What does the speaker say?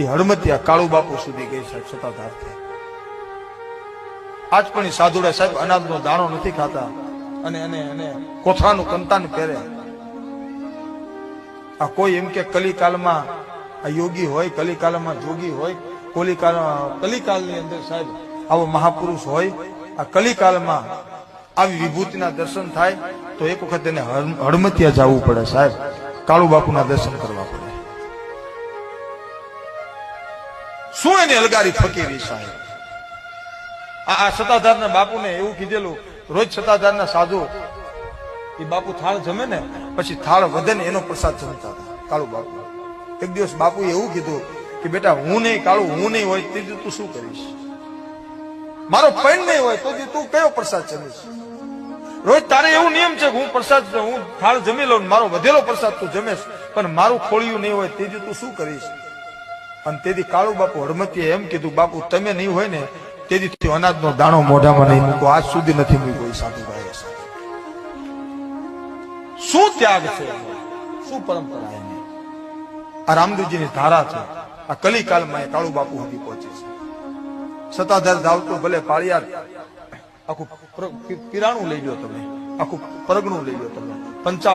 એ હડમતિયા કાળુ બાપુ સુધી ગઈ સાહેબ સત્તાધારથી આજ પણ સાધુડા સાહેબ અનાજનો દાણો નથી ખાતા અને એને એને કોથળાનું કંતાન પહેરે. આ કોઈ એમ કે કલિકાલમાં આ યોગી હોય, કલિકાલમાં જોગી હોય, કોલિકાલ, કલિકાલની અંદર સાહેબ આવો મહાપુરુષ હોય, આ કલિકાલમાં આવી વિભૂતિના દર્શન થાય, તો એક વખત એને હડમતિયા જવું પડે સાહેબ. કાળુ બાપુના દર્શન કરવા. શું એની અલગારી ફકીરી સાહેબ? આ સત્તાધારના બાપુને એવું કીધેલું, રોજ સત્તાધારના સાધુ એ બાપુ થાળ જમે ને, પછી થાળ વધે ને એનો પ્રસાદ જમતા હતા. કાળુ બાપુ, એક દિવસ બાપુએ એવું કીધું કે, બેટા, હું નહીં, કાળું, હું નહીં હોય ત્રીજું તું શું કરીશ? મારો પૈણ નહીં હોય, તો તું કયો પ્રસાદ જમીશ? રોજ તારે એવું નિયમ છે કે હું પ્રસાદ હું થાળ જમી લઉં મારો વધેલો પ્રસાદ તું જમેશ, પણ મારું ખોળિયું નહીં હોય તેથી તું શું કરીશ? અને તેથી કાળુ બાપુ હડમતીએ એમ કીધું, બાપુ, તમે નહીં હોય ને તેથી અનાજનો દાણો મોઢામાં નહીં મૂકો. આજ સુધી નથી મૂક્યો એ સાધુભાઈએ શું ત્યાગ છે? શું પરંપરા એની આ રામદેવજીની ધારા છે. આ કલિકાલમાં એ કાળુ બાપુ સુધી પહોંચે છે. સત્તાધાર ધાવતું ભલે પાળિયાર, આખું પ્ર- પીરાણું લઈ લો તમે. આખું પરગણું લઈ લો તમે. પંચા